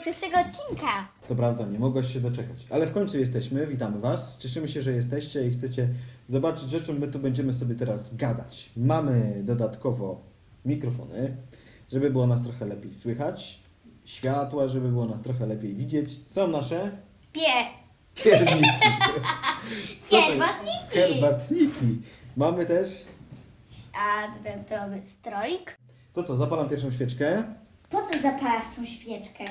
pierwszego odcinka. To prawda, nie mogłaś się doczekać. Ale w końcu jesteśmy, witamy Was. Cieszymy się, że jesteście i chcecie zobaczyć, o czym my tu będziemy sobie teraz gadać. Mamy dodatkowo mikrofony, żeby było nas trochę lepiej słychać, światła, żeby było nas trochę lepiej widzieć. Są nasze Pie. pierniki. Co to jest? Herbatniki. Herbatniki. Mamy też... Adwentowy stroik. To co, zapalam pierwszą świeczkę. Po co zapalasz tą świeczkę?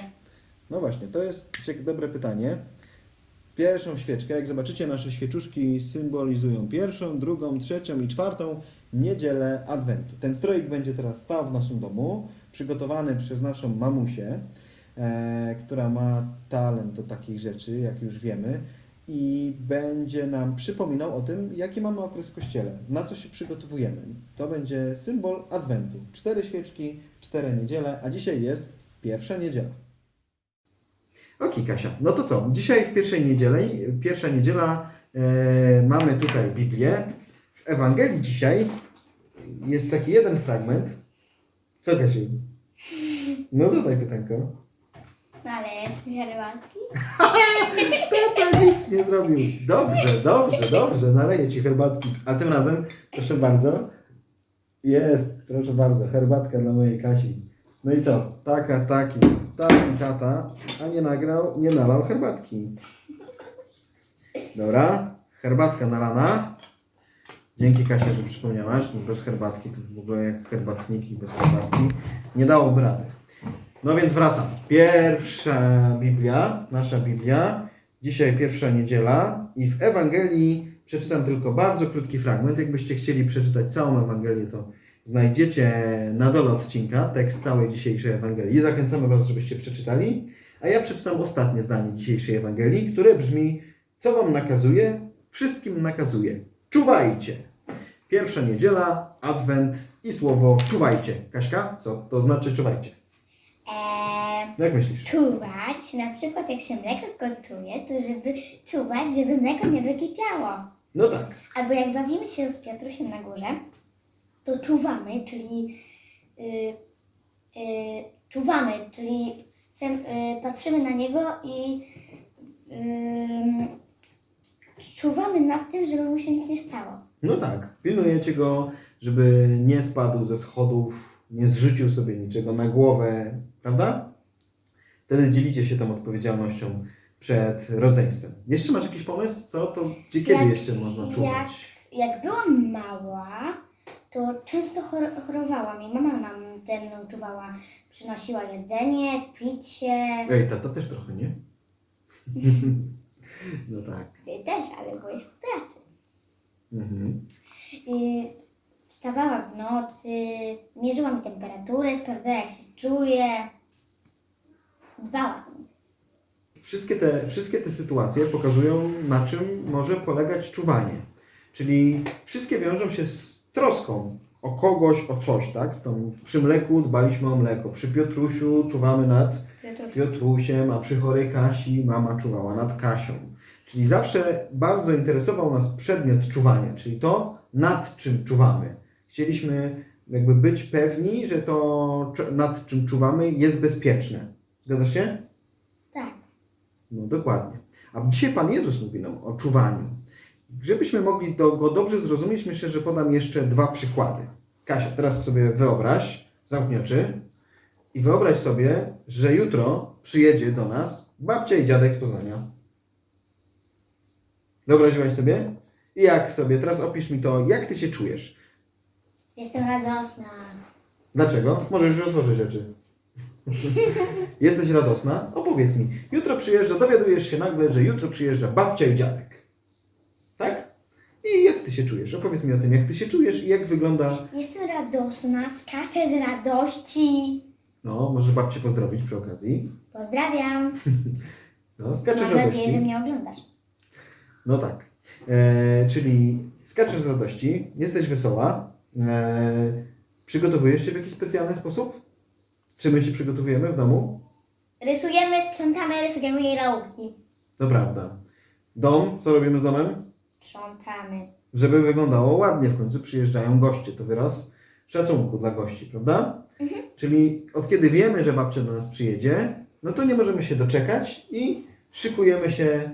No właśnie, to jest dobre pytanie. Pierwszą świeczkę, jak zobaczycie, nasze świeczuszki symbolizują pierwszą, drugą, trzecią i czwartą niedzielę Adwentu. Ten stroik będzie teraz stał w naszym domu, przygotowany przez naszą mamusię, e, która ma talent do takich rzeczy, jak już wiemy, i będzie nam przypominał o tym, jaki mamy okres w kościele, na co się przygotowujemy. To będzie symbol Adwentu. Cztery świeczki, cztery niedziele, a dzisiaj jest pierwsza niedziela. Okej, Kasia. No to co? Dzisiaj w pierwszej niedzielę, pierwsza niedziela, e, mamy tutaj Biblię. W Ewangelii dzisiaj jest taki jeden fragment. Co, Kasiu? No zadaj pytanko. Nalejesz mi herbatki? Tata nic nie zrobił. Dobrze, dobrze, dobrze. Naleję Ci herbatki. A tym razem, proszę bardzo, jest, proszę bardzo, herbatka dla mojej Kasi. No i co? Taka, taki, taki tata, a nie nagrał, nie nalał herbatki. Dobra, herbatka nalana. Dzięki Kasia, że przypomniałaś, bo bez herbatki to w ogóle jak herbatniki bez herbatki nie dałoby rady. No więc wracam. Pierwsza Biblia, nasza Biblia. Dzisiaj pierwsza niedziela i w Ewangelii przeczytam tylko bardzo krótki fragment. Jakbyście chcieli przeczytać całą Ewangelię, to znajdziecie na dole odcinka tekst całej dzisiejszej Ewangelii. Zachęcamy Was, żebyście przeczytali. A ja przeczytam ostatnie zdanie dzisiejszej Ewangelii, które brzmi: Co Wam nakazuje? Wszystkim nakazuje. Czuwajcie! Pierwsza niedziela, Adwent i słowo czuwajcie. Kaśka, co to znaczy czuwajcie? Eee, Jak myślisz? czuwać, na przykład jak się mleko gotuje, to żeby czuwać, żeby mleko nie wykipiało. No tak. Albo jak bawimy się z Piotrusiem na górze, to czuwamy, czyli y, y, czuwamy, czyli y, patrzymy na niego i czuwamy nad tym, żeby mu się nic nie stało. No tak, pilnujecie go, żeby nie spadł ze schodów, nie zrzucił sobie niczego na głowę, prawda? Wtedy dzielicie się tą odpowiedzialnością przed rodzeństwem. Jeszcze masz jakiś pomysł? Co to, gdzie, kiedy Jak- jeszcze można czuwać? Jak byłam mała, to często chor- chorowałam i mama nam ten czuwała, przynosiła jedzenie, picie. Ej, tata też trochę, nie? no tak. Ty też, ale byłeś w pracy. Mhm. Y, Wstawała w nocy, mierzyła mi temperaturę, sprawdzała jak się czuję. Dbała o mnie. Wszystkie te, wszystkie te sytuacje pokazują, na czym może polegać czuwanie. Czyli wszystkie wiążą się z troską o kogoś, o coś, tak? To przy mleku dbaliśmy o mleko, przy Piotrusiu czuwamy nad Piotrusiem, a przy chorej Kasi mama czuwała nad Kasią. Czyli zawsze bardzo interesował nas przedmiot czuwania, czyli to, nad czym czuwamy. Chcieliśmy jakby być pewni, że to, nad czym czuwamy, jest bezpieczne. Zgadzasz się? Tak. No dokładnie. A dzisiaj Pan Jezus mówi nam o czuwaniu. Żebyśmy mogli to, go dobrze zrozumieć, myślę, że podam jeszcze dwa przykłady. Kasia, teraz sobie wyobraź, zamknij oczy i wyobraź sobie, że jutro przyjedzie do nas babcia i dziadek z Poznania. Wyobraziłaś sobie? I jak sobie? Teraz opisz mi to, jak Ty się czujesz. Jestem radosna. Dlaczego? Możesz już otworzyć oczy. Jesteś radosna? Opowiedz mi. Jutro przyjeżdża, dowiadujesz się nagle, że jutro przyjeżdża babcia i dziadek. Tak? I jak ty się czujesz? Opowiedz mi o tym, jak ty się czujesz i jak wygląda. Jestem radosna, skaczę z radości. No, możesz babcię pozdrowić przy okazji. Pozdrawiam. No, skaczesz z Mam nadzieję, że radości. mnie oglądasz. No tak. E, czyli skaczesz z radości, jesteś wesoła. E, przygotowujesz się w jakiś specjalny sposób? Czy my się przygotowujemy w domu? Rysujemy, sprzątamy, rysujemy jej laurki. To prawda. Dom, co robimy z domem? Sprzątamy. Żeby wyglądało ładnie. W końcu przyjeżdżają goście. To wyraz szacunku dla gości, prawda? Czyli od kiedy wiemy, że babcia do nas przyjedzie, no to nie możemy się doczekać i szykujemy się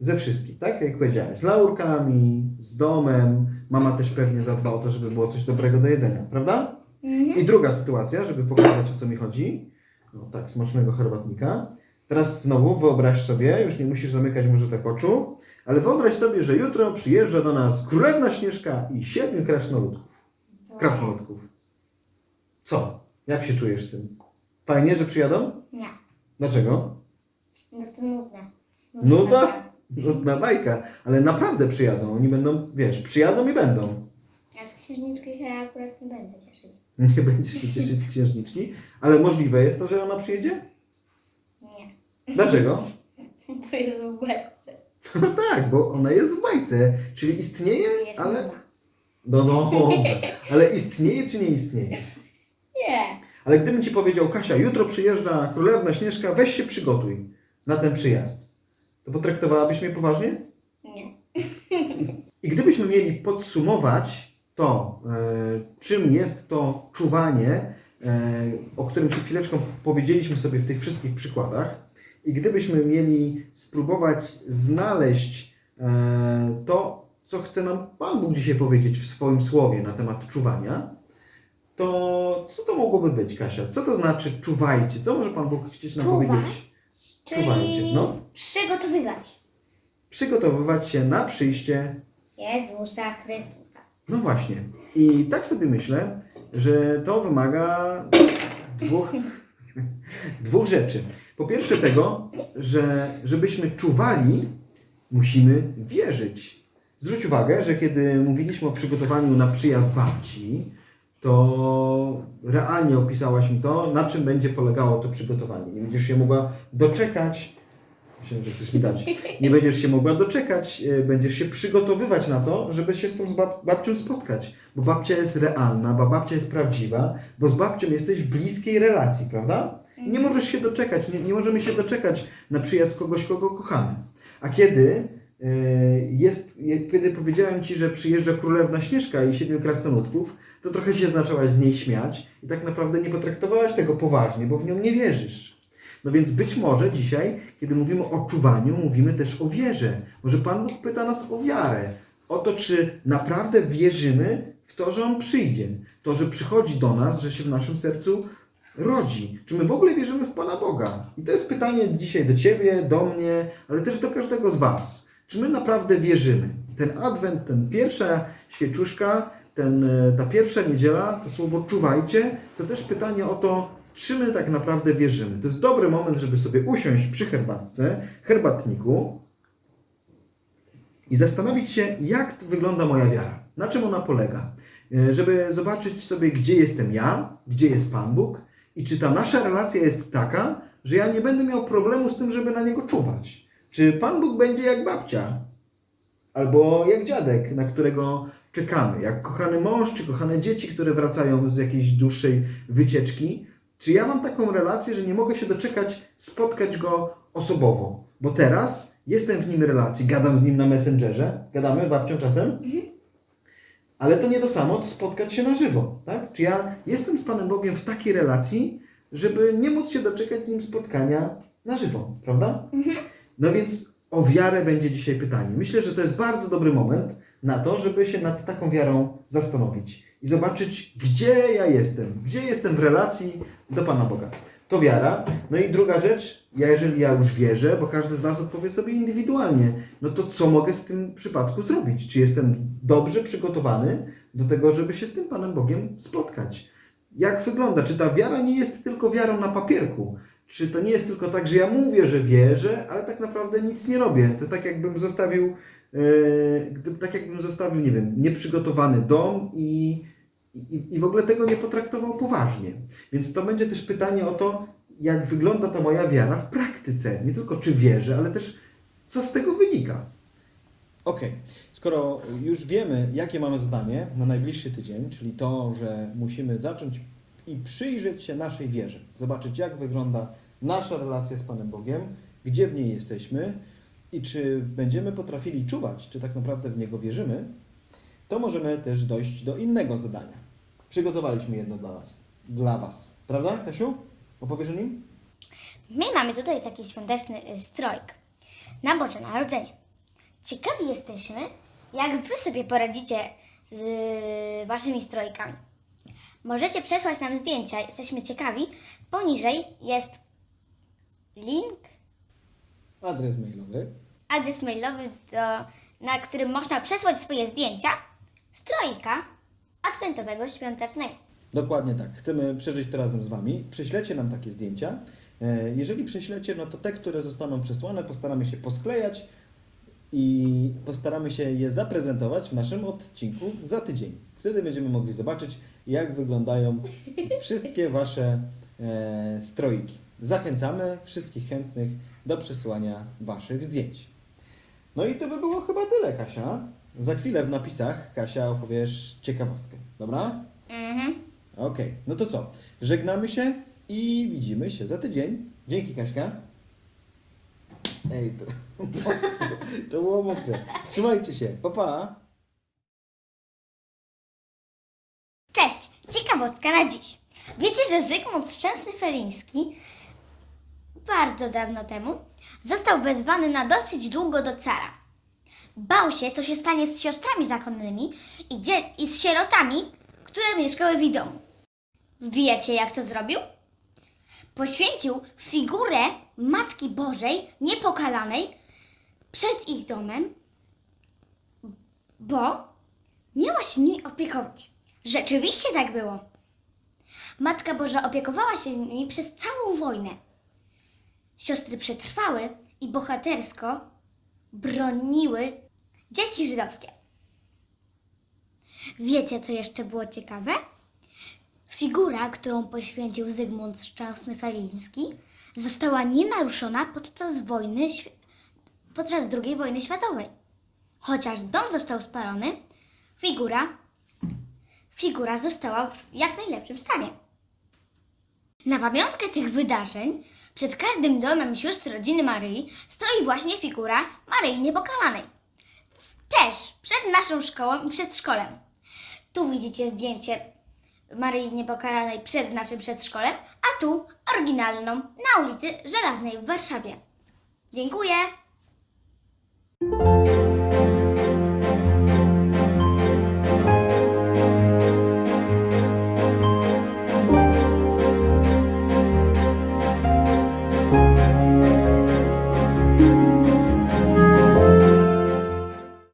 ze wszystkim, tak? Jak powiedziałeś, z laurkami, z domem. Mama też pewnie zadba o to, żeby było coś dobrego do jedzenia, prawda? Mhm. I druga sytuacja, żeby pokazać o co mi chodzi. No tak, smacznego herbatnika. Teraz znowu wyobraź sobie, już nie musisz zamykać może tak oczu, ale wyobraź sobie, że jutro przyjeżdża do nas królewna Śnieżka i siedmiu krasnoludków. Krasnoludków. Co? Jak się czujesz z tym? Fajnie, że przyjadą? Nie, Dlaczego? no to nudne. Nuda? Nudna bajka, ale naprawdę przyjadą. Oni będą, wiesz, przyjadą i będą. A z księżniczki się akurat nie będę cieszyć. Nie będziesz się cieszyć z księżniczki, ale możliwe jest to, że ona przyjedzie? Nie, Dlaczego? bo jest w bajce. No tak, bo ona jest w bajce, czyli istnieje, Jest ale... No, no, ale istnieje czy nie istnieje? Nie. Ale gdybym Ci powiedział, Kasia, jutro przyjeżdża królewna Śnieżka, weź się przygotuj na ten przyjazd, to potraktowałabyś mnie poważnie? Nie. I gdybyśmy mieli podsumować to, e, czym jest to czuwanie, e, o którym przed chwileczką powiedzieliśmy sobie w tych wszystkich przykładach, i gdybyśmy mieli spróbować znaleźć e, to, co chce nam Pan Bóg dzisiaj powiedzieć w swoim słowie na temat czuwania, to co to mogłoby być, Kasia? Co to znaczy czuwajcie? Co może Pan Bóg chcieć nam Czuwać? powiedzieć? Czuwajcie, Czyli no. przygotowywać Przygotowywać się na przyjście Jezusa Chrystusa. No właśnie. I tak sobie myślę, że to wymaga dwóch, dwóch rzeczy. Po pierwsze tego, że żebyśmy czuwali, musimy wierzyć. Zwróć uwagę, że kiedy mówiliśmy o przygotowaniu na przyjazd babci, to realnie opisałaś mi to, na czym będzie polegało to przygotowanie. Nie będziesz się mogła doczekać, myślałem, że chcesz mi dać, nie będziesz się mogła doczekać, e, będziesz się przygotowywać na to, żeby się z tą z bab- babcią spotkać. Bo babcia jest realna, bo babcia jest prawdziwa, bo z babcią jesteś w bliskiej relacji, prawda? Nie możesz się doczekać, nie, nie możemy się doczekać na przyjazd kogoś, kogo kochamy. A kiedy e, jest, jak- kiedy powiedziałem Ci, że przyjeżdża królewna Śnieżka i siedmiu krasnoludków, to trochę się zaczęłaś z niej śmiać i tak naprawdę nie potraktowałaś tego poważnie, bo w nią nie wierzysz. No więc być może dzisiaj, kiedy mówimy o czuwaniu, mówimy też o wierze. Może Pan Bóg pyta nas o wiarę. O to, czy naprawdę wierzymy w to, że On przyjdzie. To, że przychodzi do nas, że się w naszym sercu rodzi. Czy my w ogóle wierzymy w Pana Boga? I to jest pytanie dzisiaj do Ciebie, do mnie, ale też do każdego z Was. Czy my naprawdę wierzymy? Ten adwent, ten pierwsza świeczuszka, ten, e, ta pierwsza niedziela, to słowo czuwajcie, to też pytanie o to, czy my tak naprawdę wierzymy. To jest dobry moment, żeby sobie usiąść przy herbatce, herbatniku i zastanowić się, jak wygląda moja wiara, na czym ona polega. E, Żeby zobaczyć sobie, gdzie jestem ja, gdzie jest Pan Bóg i czy ta nasza relacja jest taka, że ja nie będę miał problemu z tym, żeby na niego czuwać. Czy Pan Bóg będzie jak babcia, albo jak dziadek, na którego czekamy, jak kochany mąż czy kochane dzieci, które wracają z jakiejś dłuższej wycieczki. Czy ja mam taką relację, że nie mogę się doczekać spotkać go osobowo? Bo teraz jestem w nim relacji, gadam z nim na Messengerze, gadamy z babcią czasem, ale to nie to samo, co spotkać się na żywo, tak? Czy ja jestem z Panem Bogiem w takiej relacji, żeby nie móc się doczekać z nim spotkania na żywo, prawda? No więc o wiarę będzie dzisiaj pytanie. Myślę, że to jest bardzo dobry moment na to, żeby się nad taką wiarą zastanowić i zobaczyć, gdzie ja jestem, gdzie jestem w relacji do Pana Boga. To wiara. No i druga rzecz, ja jeżeli ja już wierzę, bo każdy z nas odpowie sobie indywidualnie, no to co mogę w tym przypadku zrobić? Czy jestem dobrze przygotowany do tego, żeby się z tym Panem Bogiem spotkać? Jak wygląda? Czy ta wiara nie jest tylko wiarą na papierku? Czy to nie jest tylko tak, że ja mówię, że wierzę, ale tak naprawdę nic nie robię? To tak jakbym zostawił, gdyby, tak jakbym zostawił, nie wiem, nieprzygotowany dom i, i, i w ogóle tego nie potraktował poważnie. Więc to będzie też pytanie o to, jak wygląda ta moja wiara w praktyce. Nie tylko czy wierzę, ale też co z tego wynika. Okej, skoro już wiemy, jakie mamy zadanie na najbliższy tydzień, czyli to, że musimy zacząć i przyjrzeć się naszej wierze, zobaczyć, jak wygląda nasza relacja z Panem Bogiem, gdzie w niej jesteśmy i czy będziemy potrafili czuwać, czy tak naprawdę w Niego wierzymy, to możemy też dojść do innego zadania. Przygotowaliśmy jedno dla Was. dla Was. Prawda, Kasiu? Opowiesz o nim? My mamy tutaj taki świąteczny y, strojk na Boże Narodzenie. Ciekawi jesteśmy, jak Wy sobie poradzicie z y, Waszymi strojkami. Możecie przesłać nam zdjęcia, jesteśmy ciekawi. Poniżej jest link, Adres mailowy. adres mailowy, do, na którym można przesłać swoje zdjęcia strojka adwentowego świątecznego. Dokładnie tak. Chcemy przeżyć to razem z Wami. Przyślecie nam takie zdjęcia. E, Jeżeli przyślecie, no to te, które zostaną przesłane, postaramy się posklejać i postaramy się je zaprezentować w naszym odcinku za tydzień. Wtedy będziemy mogli zobaczyć, jak wyglądają wszystkie Wasze e, stroiki. Zachęcamy wszystkich chętnych do przesłania Waszych zdjęć. No i to by było chyba tyle, Kasia. Za chwilę w napisach, Kasia, opowiesz ciekawostkę. Dobra? Mhm. Okej, no to co? Żegnamy się i widzimy się za tydzień. Dzięki, Kaśka. Ej, to, to było mokre. Trzymajcie się. Pa, pa. Cześć! Ciekawostka na dziś. Wiecie, że Zygmunt Szczęsny Feliński bardzo dawno temu został wezwany na dosyć długo do cara. Bał się, co się stanie z siostrami zakonnymi i, i z sierotami, które mieszkały w domu. Wiecie, jak to zrobił? Poświęcił figurę Matki Bożej niepokalanej przed ich domem, bo miała się nimi opiekować. Rzeczywiście tak było. Matka Boża opiekowała się nimi przez całą wojnę. Siostry przetrwały i bohatersko broniły dzieci żydowskie. Wiecie, co jeszcze było ciekawe? Figura, którą poświęcił Zygmunt Szczęsny Feliński, została nienaruszona podczas wojny, podczas II wojny światowej. Chociaż dom został spalony, figura figura została w jak najlepszym stanie. Na pamiątkę tych wydarzeń przed każdym domem sióstr rodziny Maryi stoi właśnie figura Maryi Niepokalanej. Też przed naszą szkołą i przedszkolem. Tu widzicie zdjęcie Maryi Niepokalanej przed naszym przedszkolem, a tu oryginalną na ulicy Żelaznej w Warszawie. Dziękuję!